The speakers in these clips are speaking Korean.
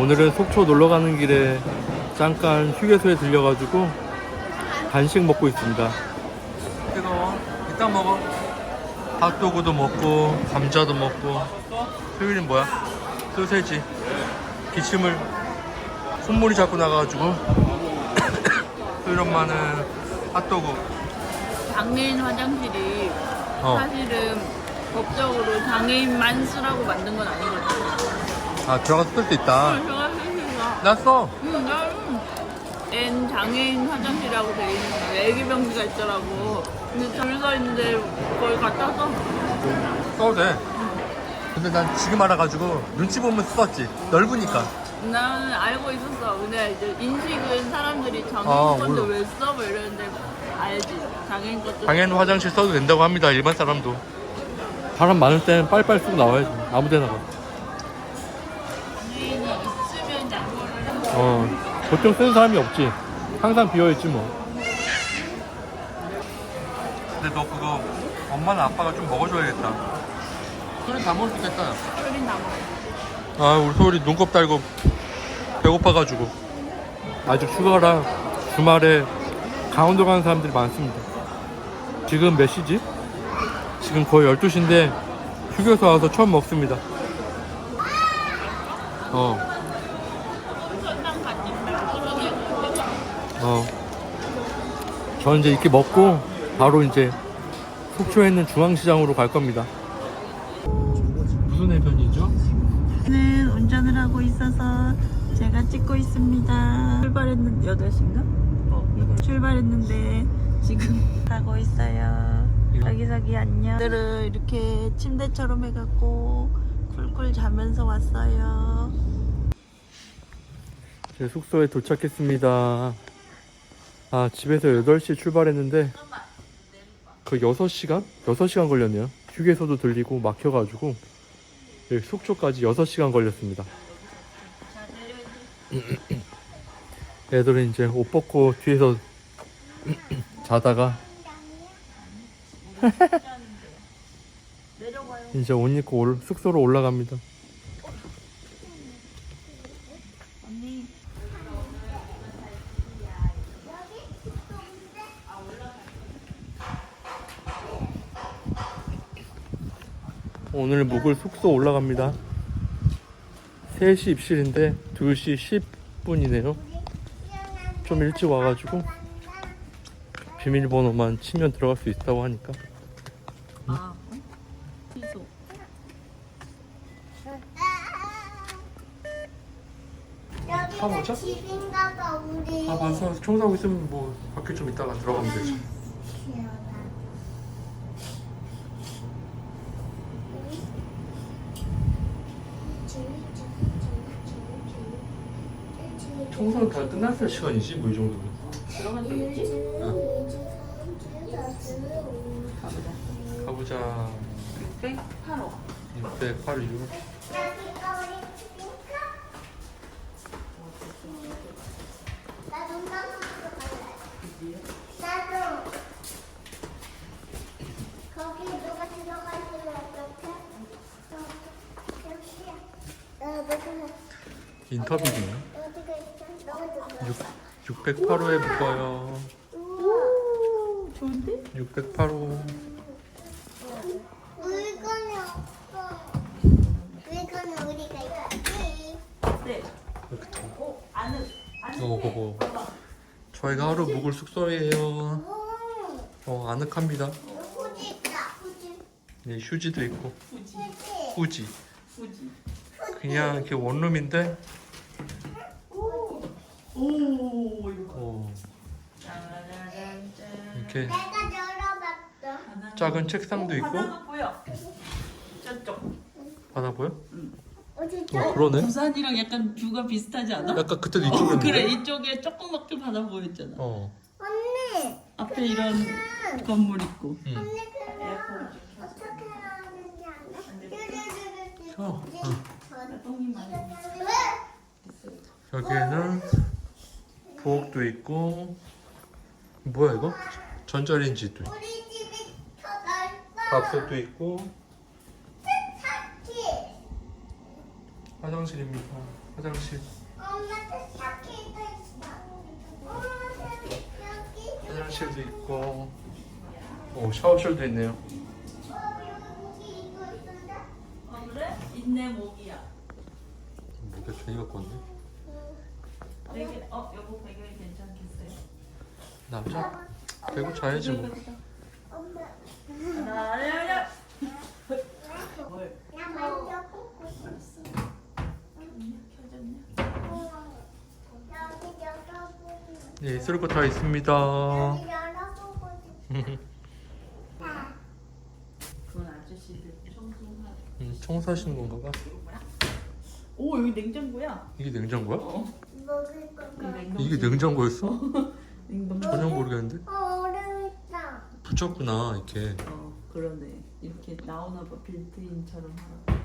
오늘은 속초 놀러 가는 길에 잠깐 휴게소에 들려가지고 간식 먹고 있습니다. 뜨거워. 이따 먹어. 핫도그도 먹고 감자도 먹고. 수율이는 뭐야? 소세지. 기침을 콧물이 자꾸 나가가지고. 수율 엄마는 핫도그. 장애인 화장실이 어. 사실은 법적으로 장애인만 쓰라고 만든 건 아니거든요. 아 들어가서 쓸 수 있다. 제가 났어. 응, 나는 N 장애인 화장실이라고 돼 있는 거야. 애기 병기가 있더라고. 근데 줄서 있는데 거기 갖다 써. 써도 돼. 근데 난 지금 알아가지고 눈치 보면 썼지. 넓으니까. 나는 알고 있었어. 근데 이제 인식은 사람들이 장애인 아, 건데 몰라. 왜 써? 뭐 이러는데 알지. 장애인 것도 당연 화장실 써도 된다고 합니다. 일반 사람도. 사람 많을 때는 빨빨 쓰고 나와야지. 아무 데나 가. 장애인이 있으면 이거를 어. 보통 쓰는 사람이 없지. 항상 비어있지 뭐. 근데 너 그거 엄마나 아빠가 좀 먹어줘야겠다. 소리 다 먹을 수 있겠다. 소린 다 먹어. 아 우리 소리 눈곱 달고 배고파가지고 아직 휴가라 주말에 강원도 가는 사람들이 많습니다 지금 몇 시지? 지금 거의 12시인데 휴게소 와서 처음 먹습니다 어, 천당 같이 어. 저 이제 이렇게 먹고 바로 이제 속초에 있는 중앙시장으로 갈 겁니다 무슨 해변이죠? 는 운전을 하고 있어서 제가 찍고 있습니다. 출발했는데 8시인가? 어, 출발했는데 지금 가고 있어요. 자기자기 안녕. 들을 이렇게 침대처럼 해갖고 쿨쿨 자면서 왔어요. 제 숙소에 도착했습니다. 아, 집에서 8시 출발했는데, 그 6시간? 6시간 걸렸네요. 휴게소도 들리고 막혀가지고, 여기 속초까지 6시간 걸렸습니다. 애들은 이제 옷 벗고 뒤에서 자다가, 이제 옷 입고 올- 숙소로 올라갑니다. 오늘 묵을 숙소 올라갑니다. 3시 입실인데 2시 10분이네요. 좀 일찍 와가지고 비밀번호만 치면 들어갈 수 있다고 하니까 아 취소. 아, 맞아? 집인가 봐 우리 아 봐서 청소하고 있으면 뭐 밖에 좀 있다가 들어가면 되지 청소는 다 끝났을 시간이지 뭐 이 정도면 들어간 적 있지? 가보자. 가보자 6 0 8호 6 0 인터뷰네 608호에 묶어요. 오, 좋은데? 608호. 물건이 없어. 물건은 우리가 있지. 네. 이렇게 더. 어, 안은 이거 어, 어, 어. 저희가 하루 묵을 숙소예요. 어, 아늑합니다. 후지 있다. 후지. 네, 휴지도 있고. 후지. 후지. 후지. 그냥 이렇게 원룸인데 이거. 어, 짜라란짠. 이렇게 내가 열어봤어. 작은 책상도 있고, 바다가 보여. 저쪽. 바다 보여? 어디 어, 그러네. 부산이랑 약간 뷰가 비슷하지 않아? 약간 그때도 어, 이쪽이었는데. 그래 이쪽에 조그맣게 바다 보였잖아. 어, 언니. 앞에 이런 건물 있고. 응. 언니 그럼 어떻게 하는지 알아? 어, 어. 똥이 많이. 여기에는 부엌도 있고, 뭐야 이거? 전자레인지도 있고, 우리 집이 더 넓어. 밥솥도 있고, 세탁기. 화장실입니다. 화장실. 엄마 세탁기도 있어. 엄마 세탁기 여기. 화장실도 있고. 오 샤워실도 있네요. 어 여기 이거 있는데. 어 그래? 있네 모기야. 뭐가 괜히 갖고 왔네. 베개 어 여보 괜찮겠어요? 남자? 배고 자야지 뭐. 엄마. 하나 하나 뭘? 나 먼저 꽂고 있어. 켜졌냐? 여기 열어보고. 네, 쓸거 다 있습니다. 여기 열어보고 싶어. 아, 그건 아저씨들 청소하. 음, 청소하시는 건가 봐. 오 여기 냉장고야. 이게 냉장고야? 어. 먹을 이 건가? 냉동. 이게 냉장고였어? 냉동. 전혀 모르겠는데. 어, 얼음 있다. 붙였구나 이렇게. 어 그러네. 이렇게 나오나 봐 빌트인처럼 하라.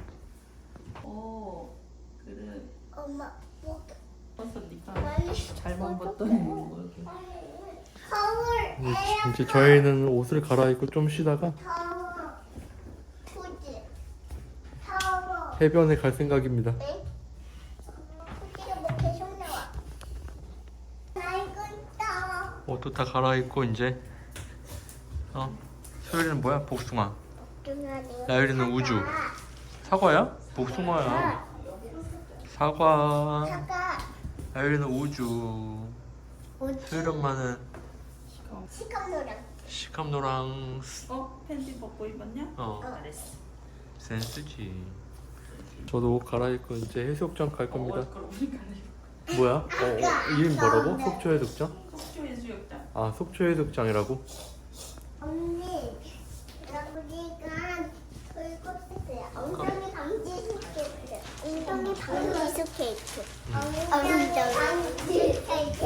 어 그래. 엄마, 뭐, 벌써 니가 빨리. 잘못 봤더니 뭐 이제, 에어컨. 이제 저희는 옷을 갈아입고 좀 쉬다가 더 해변에 갈 생각입니다. 네? 굳이가 뭐 계속 나와. 나 이거 있다. 옷도 다 갈아입고 이제 어 소율이는 뭐야? 복숭아. 나율이는 우주. 사과야? 복숭아야. 사과. 잠깐. 나율이는 우주. 소율 엄마는 시커노랑. 시캄노랑 어 팬티 벗고 입었냐? 어 잘했어. 센스지. 저도 옷 갈아입고 이제 해수욕장 갈 겁니다. 어, 뭐야? 어, 어, 이름 뭐라고? 속초 해수욕장? 속초 해수욕장. 아 속초 해수욕장이라고? 언니, 나 우리가 싶어요. 엉덩이 방지 스케이트. 엉덩이 방지 스케이트. 엉덩이 방지 스케이트.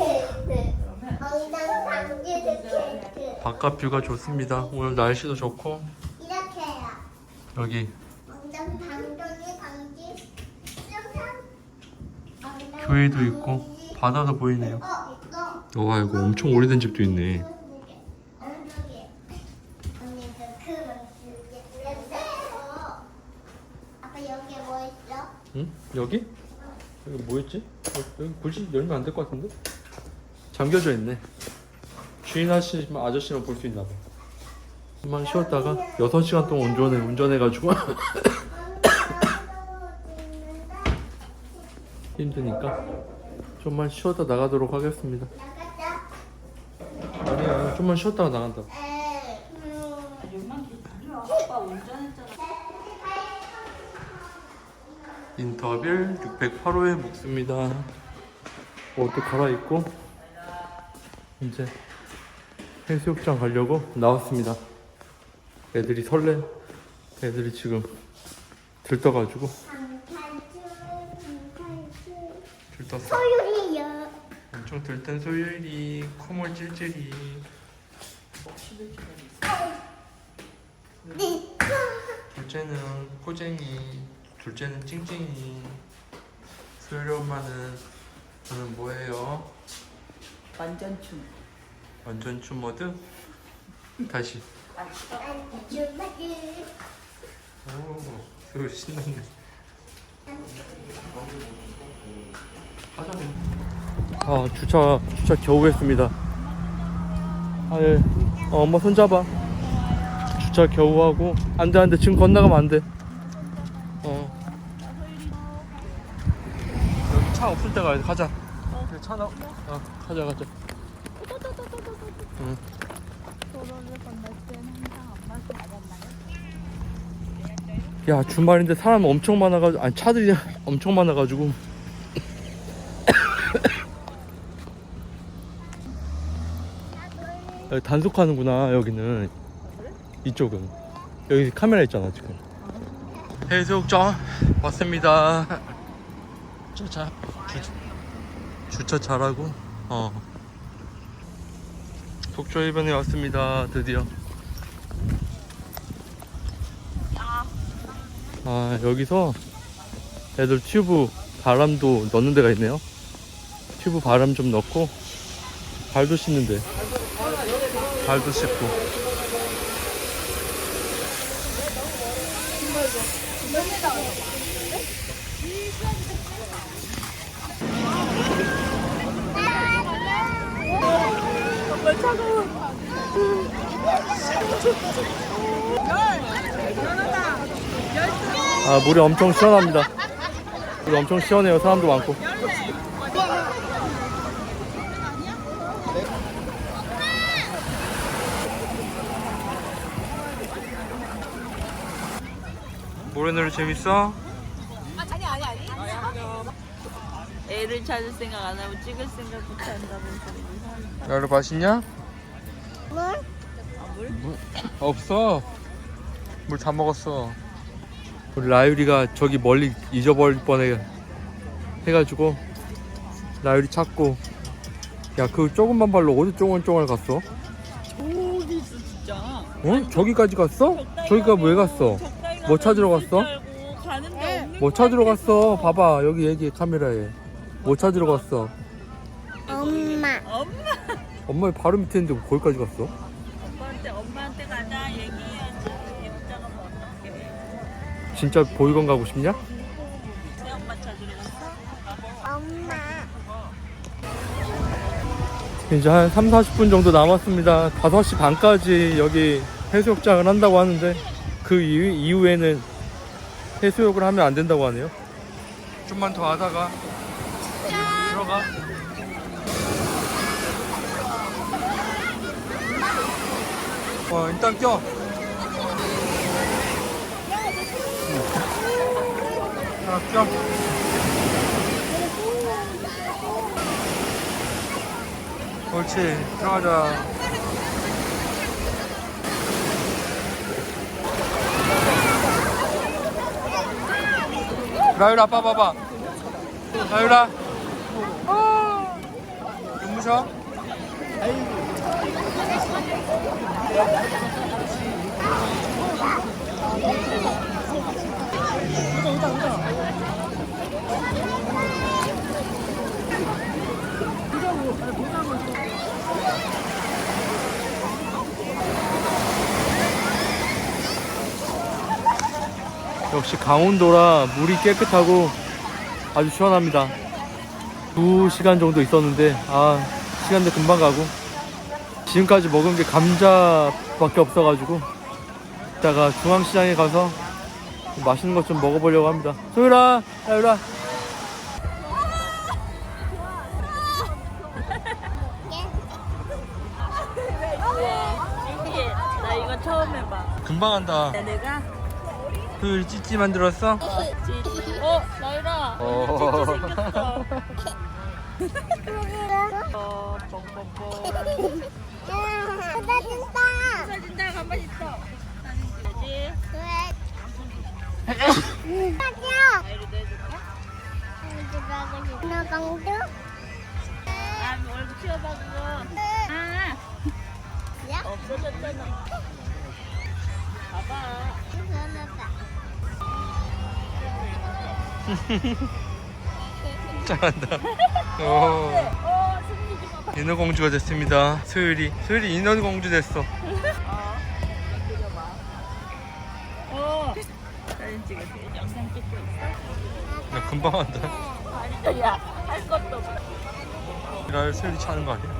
엉덩이 방지 스케이트. 바깥 뷰가 좋습니다. 오늘 날씨도 좋고 이렇게 해요. 여기 엉덩이 방덩이 방지 수상. 엉덩이 교회도 있고. 바다도 보이네요. 어, 너. 와 이거 엄청 오래된 집도 있네. 응? 여기? 여기 뭐였지? 여기, 굳이 열면 안 될 것 같은데? 잠겨져 있네. 주인 아저씨만 아저씨만 볼 수 있나 봐. 좀만 쉬었다가 6시간 동안 운전해 운전해가지고 힘드니까 좀만 쉬었다 나가도록 하겠습니다. 아니야 좀만 쉬었다가 나간다. 인터뷰 608호에 묵습니다. 옷도 갈아입고 이제 해수욕장 가려고 나왔습니다. 애들이 설레. 애들이 지금 들떠가지고 방탈출, 방탈출. 들떴어. 소율이요. 엄청 들뜬 소율이 콧물 찔찔이. 네. 둘째는 코쟁이, 둘째는 찡찡이. 소율이 엄마는 저는 뭐예요? 완전 춤. 완전 춤 모드? 다시. 오, 소율 신났네. 아 주차 주차 겨우 했습니다. 아 예. 어, 엄마 손 잡아. 주차 겨우 하고 안돼 안돼 지금 건너가면 안 돼. 어. 여기 차 없을 때 가야 돼. 가자. 그래, 차 나. 어 가자 가자. 응. 야 주말인데 사람 엄청 많아가지고 아니 차들이 엄청 많아가지고. 여기 단속하는구나 여기는. 이쪽은. 여기 카메라 있잖아 지금. 해수욕장 왔습니다. 주차 주, 주차 잘하고 어. 속초 해변에 왔습니다 드디어 아 여기서 애들 튜브 바람도 넣는 데가 있네요. 튜브 바람 좀 넣고 발도 씻는데. 발도 씻고. 아 물이 엄청 시원합니다. 물이 엄청 시원해요. 사람도 많고. 모래놀이 재밌어? 애를 찾을 생각 안 하고 찍을 생각부터 한다면서. 나를 맛있냐? 물? 아, 물? 없어. 물 다 먹었어. 우리 라유리가 저기 멀리 잊어버릴 뻔해 해가지고 라유리 찾고 야 그 조금만 발로 어디 쫑알쫑알 갔어? 어디 있어 진짜? 어? 저기까지 갔어? 저기가 왜 갔어? 뭐 찾으러 갔어? 가는데 없는 뭐 찾으러 갔어? 봐봐 여기 얘기 카메라에 뭐 찾으러 갔어? 엄마. 엄마 엄마의 바로 밑에 있는데 뭐 거기까지 갔어? 진짜 보육원 가고 싶냐? 이제 한 3, 40분 정도 남았습니다. 5시 반까지 여기 해수욕장을 한다고 하는데 그 이후, 이후에는 해수욕을 하면 안 된다고 하네요. 좀만 더 하다가 들어가. 어, 일단 껴. 자, 껴. 옳지 들어가자. 라유라 아빠 봐봐. 라유라 눈부셔 역시 강원도라 물이 깨끗하고 아주 시원합니다. 두 시간 정도 있었는데 아 시간도 금방 가고 지금까지 먹은 게 감자밖에 없어가지고 이따가 중앙시장에 가서 맛있는 것 좀 먹어보려고 합니다. 소율아, 야율아. 신 금방 한다. 야, 내가 소율이 찌찌 만들었어? 찌 어? 나이라 어. 찌찌 생겼어 어 뻥뻥뻥 쏟아진다. 사진다 가만히 있어 사진 왜? 쏟아져. 나이리도 해줄까? 나 강도? 아 얼굴 치워봐 그거 아 야? 없어졌잖아 잘한다. 오. 어좀 봐봐 인어공주가 됐습니다. 소율이. 소율이 인어공주 됐어. 어 그려봐 어 사진 찍었어 영상 찍고 있어 나 금방 한다. 아니 야 할 것도 없어 날 소율이 차는 거 아니야?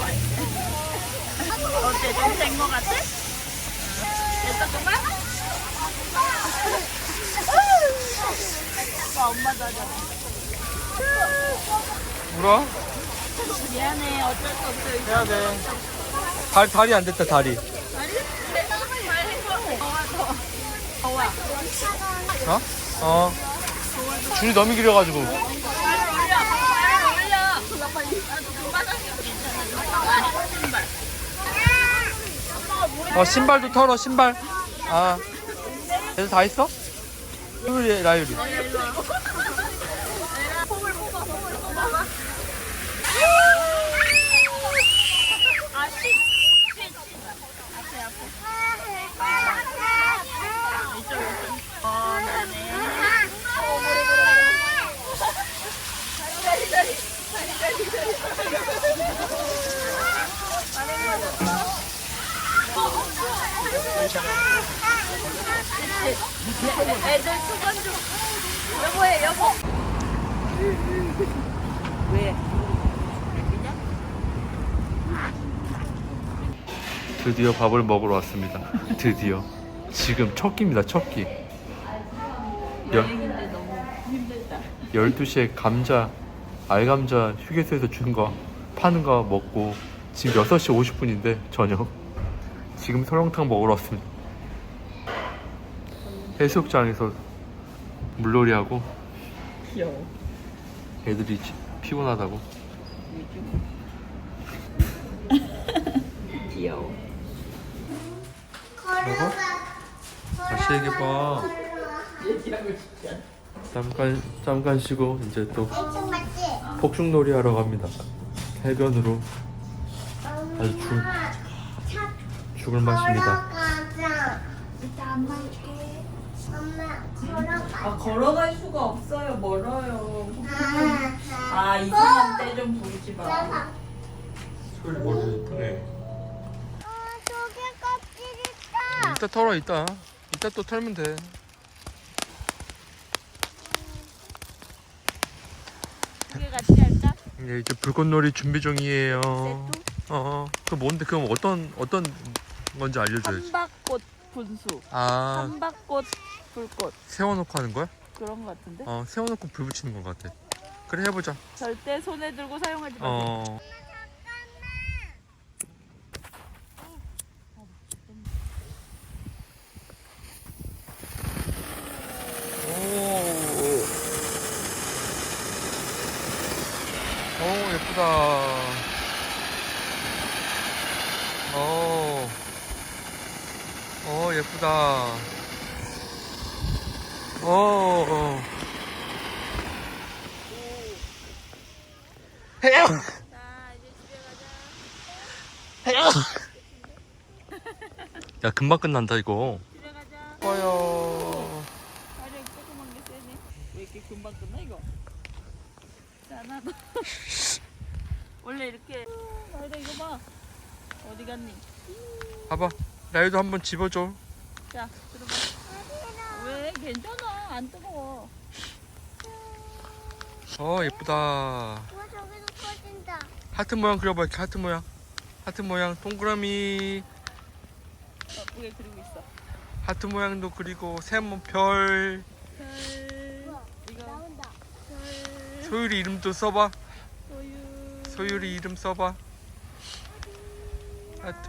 어 어때 좀된거 같아? 됐어 그만? 아빠 엄마도 하잖아 울어? 미안해 어쩔 수 없어 해야 돼. 다, 다리 안 됐다, 다리. 아니 말 행복해 더와 더와 더와 어? 어. 줄이 너무 길어가지고. 말을 올려 말을 올려 아빠 나도 금방 하는 게 괜찮아 신발 아빠가 물에 어, 신발도 털어, 신발. 아. 그래서 다? 소율이, 라유리. 와 폼을 뽑아 폼을 뽑아봐 아 씨. 씨, 씨. 앞에 앞에 이쪽 이쪽 어 나네 어 머리 머리 다리 다리 다리 다리 다리 다리 애들 수건 좀. 여보해, 여보. 왜? 드디어 밥을 먹으러 왔습니다. 드디어. 지금 첫 끼입니다, 첫 끼. 열, 여행인데 너무 힘들다. 12시에 감자, 알감자 휴게소에서 준 거, 파는 거 먹고, 지금 6시 50분인데, 저녁. 지금 설렁탕 먹으러 왔습니다. 해수욕장에서 물놀이하고, 귀여워. 애들이 지- 피곤하다고. 귀여워. 먹어? 다시 얘기해봐. 잠깐, 잠깐 쉬고, 이제 또 맞지? 폭죽놀이 하러 갑니다. 해변으로 아주 죽, 차 죽을 맛입니다. 걸어가자. 이따 엄마 할게. 엄마 걸어가. 아, 걸어갈 수가 없어요. 멀어요. 아, 아, 이상한 때좀 부르지 마. 아. 소율이 머리 이쁘네. 어, 저기 껍질 있다. 이따 털어, 이따. 이따 또 털면 돼. 같이 할까? 예, 이제 불꽃놀이 준비 중이에요. 세트? 어, 그 뭔데? 그럼 어떤 어떤 건지 알려줘야지. 한박꽃 분수. 아, 한박꽃 불꽃. 세워놓고 하는 거야? 그런 거 같은데? 어, 세워놓고 불 붙이는 것 같아. 그래 해보자. 절대 손에 들고 사용하지 마세요. 어. 오. 오 예쁘다. 오. 오 예쁘다. 오. 오. 자, 이제 야 금방 끝난다 이거. 집에 가자. 꺼요. 아래 조그만 게 세네. 왜 이렇게 금방 끝나 이거? 짠하 너. 원래 이렇게. 아래 이거 봐. 어디 갔니? 봐봐. 나이도 한번 집어줘. 자, 들어봐. 왜? 괜찮아. 안 뜨거워. 어 예쁘다. 와, 저기도 터진다. 하트 모양 그려봐. 이렇게 하트 모양. 하트 모양 동그라미. 예쁘게 그리고 있어. 하트 모양도 그리고 세모 별. 별. 이거 나온다. 별. 소율이 이름도 써봐. 소유. 소율이 이름 써봐. 하트.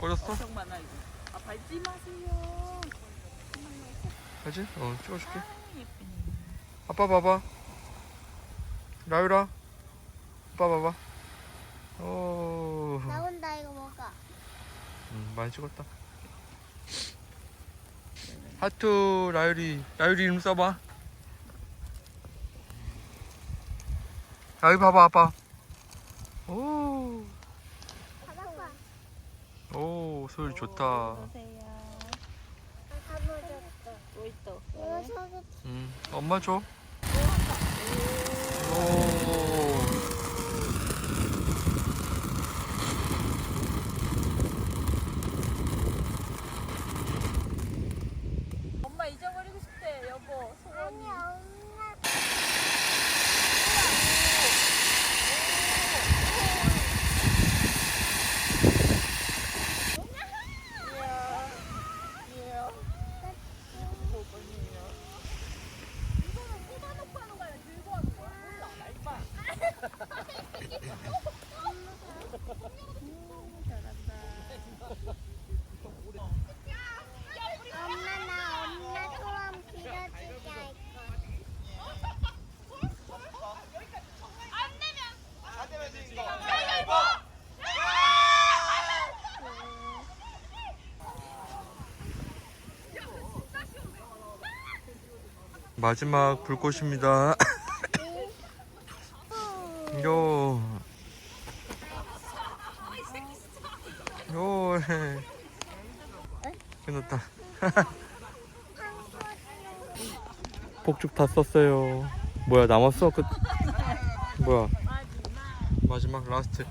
꺼졌어? 엄청 많아 이거. 아 밟지 마세요. 하지? 어 찍어줄게. 예쁘네. 아빠 봐봐. 라유라. 아빠 봐봐. 오. 나온다, 이거 뭐가. 음, 많이 찍었다. 하트 라유리 라유리 이름 써봐. 여기 봐봐 아빠. 오. 오 소율 좋다. 이거 음 엄마 줘. 오. 엄마 잊어버리고 싶대 여보 소원이. 아니, 엄마. 엄마, 나 엄마 소원 빌어주게 할 거야. 마지막 불꽃입니다. 요. 요. 해놓다. 폭죽 다 썼어요. 뭐야 남았어? 끝. 뭐야? 마지막 라스트.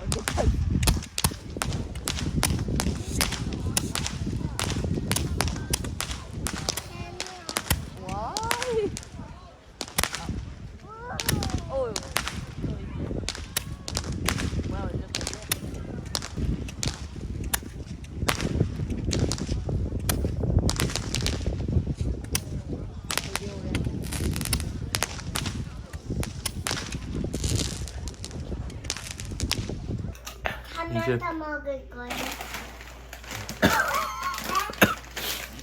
Oh, 이제- 먹을.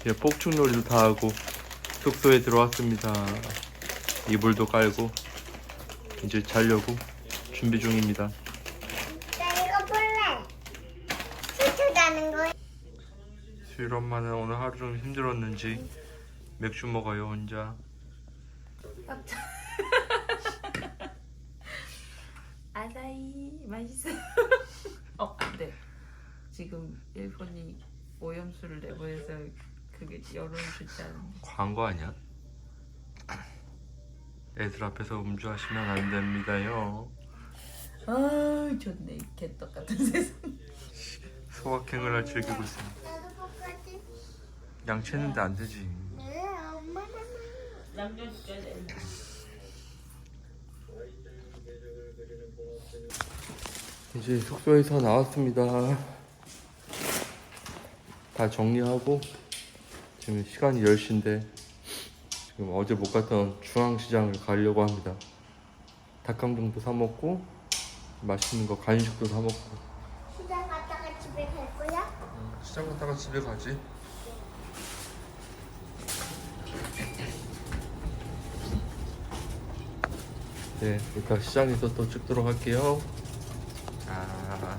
이제 폭죽놀이도 다 하고 숙소에 들어왔습니다. 이불도 깔고 이제 자려고 준비 중입니다. 나 이거 볼래. 거. 수일 엄마는 오늘 하루 좀 힘들었는지 맥주 먹어요 혼자. 아사히 맛있어. 어, 안 돼. 지금 일본이 오염수를 내보내서 그게 여론이 좋지 않은. 광고 아니야? 애들 앞에서 음주하시면 안 됩니다요. 아, 좋네. 이 개떡 같은 세상. 소확행을 즐기고 있습니다. 나도 똑같이. 양치했는데 안 되지. 네, 엄마는. 남겨줄게. 이제 숙소에서 나왔습니다. 다 정리하고 지금 시간이 10시인데 지금 어제 못 갔던 중앙시장을 가려고 합니다. 닭강정도 사 먹고 맛있는 거 간식도 사 먹고 시장 갔다가 집에 갈 거야? 시장 갔다가 집에 가지. 네, 이따 시장에서 또 찍도록 할게요. 아,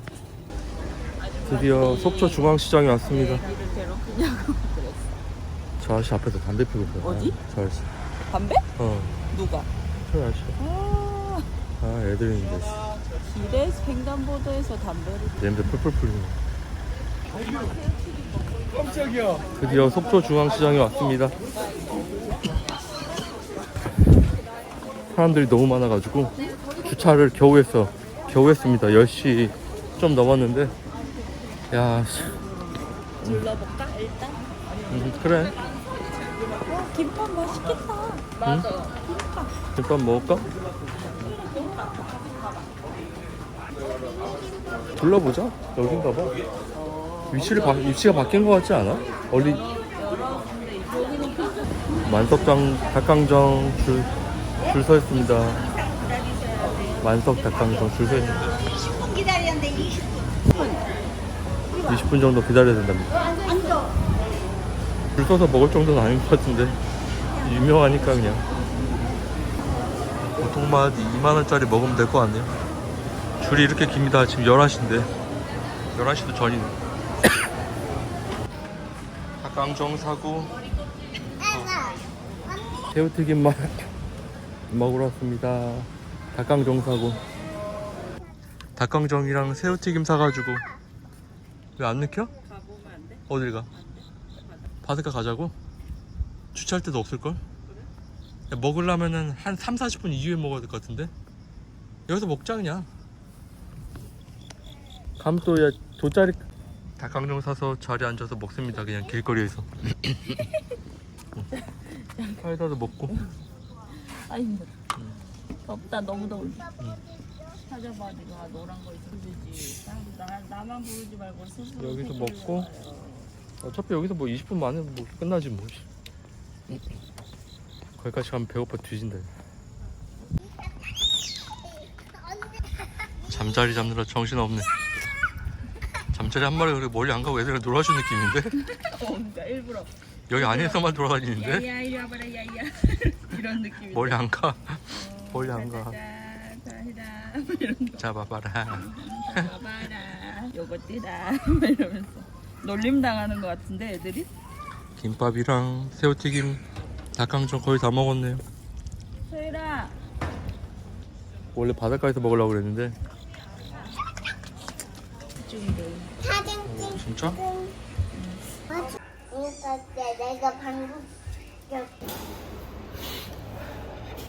드디어 속초 중앙시장에 왔습니다. 괴롭히냐고 그랬어. 저 아저씨 앞에서 담배 피고 있어요. 어디? 저 아저씨. 담배? 어, 누가? 저 아저씨. 아, 아, 애들인데. 길에 횡단보도에서 담배를. 냄새 풀풀 풀리네. 드디어 속초 중앙시장에 왔습니다. 사람들이 너무 많아가지고 주차를 겨우 했어. 겨우 했습니다. 10시 좀 넘었는데. 야, 씨. 둘러볼까 일단? 음, 그래. 어, 김밥 맛있겠다. 맞아. 김밥 먹을까? 둘러보자. 여긴가 봐. 위치를 바, 위치가 바뀐 것 같지 않아? 어리 만석장 닭강정 줄 줄 서 있습니다. 만석 닭강정 줄 서 있는데 20분 기다렸는데 20분. 20분 정도 기다려야 된답니다. 줄 서서 먹을 정도는 아닌 것 같은데 유명하니까 그냥 보통만 2만 원짜리 먹으면 될거 아니에요? 줄이 이렇게 깁니다. 지금 11시인데 11시도 전이네. 닭강정 사고 새우튀김 맛 먹으러 왔습니다. 닭강정 사고 닭강정이랑 새우튀김 사가지고 왜 안 느껴? 가보면 안 돼? 어딜 가? 바닷가 가자고? 주차할 데도 없을걸? 야, 먹으려면은 한 3, 40분 이후에 먹어야 될 것 같은데? 여기서 먹자 그냥 가면 또야 돗자리 닭강정 사서 자리에 앉아서 먹습니다 그냥 길거리에서 응. 사이다도 먹고 아 힘들어. 덥다 너무 더워. 찾아봐 네가 노란 거 있으면 되지. 나, 나 나만 부르지 말고 스스로. 여기서 부르지 먹고. 말아요. 어차피 여기서 뭐 20분 만에 뭐 끝나지 뭐 거기까지 가면 배고파 뒤진다 잠자리 잡느라 정신 없네 잠자리 한 마리 그렇게 멀리 안 가고 애들이랑 놀아준 느낌인데? 어, 그러니까 일부러. 여기 안에서만 돌아다니는데? 야야 이리 와봐라 야야 이런 느낌. 멀리 안 가. 멀리 안 가. 이런 거. 잡아봐라. 봐봐라 요것들아 이러면서 놀림 당하는 것 같은데 애들이 김밥이랑 새우튀김, 닭강정 거의 다 먹었네요. 소율아 원래 바닷가에서 먹으려고 그랬는데 이쪽인데 사진 찍. 진짜? 맞아. 그러니까 내가 방금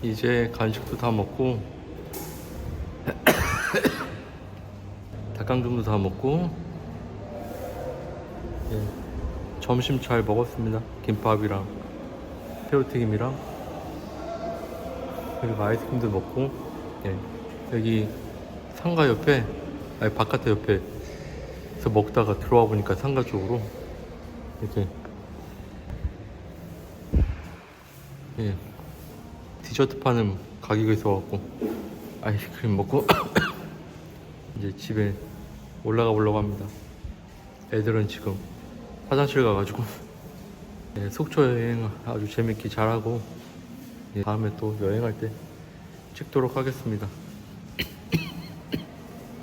이제 간식도 다 먹고 닭강정도 다 먹고 예, 점심 잘 먹었습니다. 김밥이랑 새우튀김이랑 그리고 아이스크림도 먹고 예, 여기 상가 옆에 아니 바깥에 옆에 서 먹다가 들어와 보니까 상가 쪽으로 이렇게 예, 디저트 파는 가게가 있어갖고 아이스크림 먹고 이제 집에 올라가 보려고 합니다. 애들은 지금 화장실 가가지고 예, 속초 여행 아주 재밌게 잘하고 예, 다음에 또 여행할 때 찍도록 하겠습니다.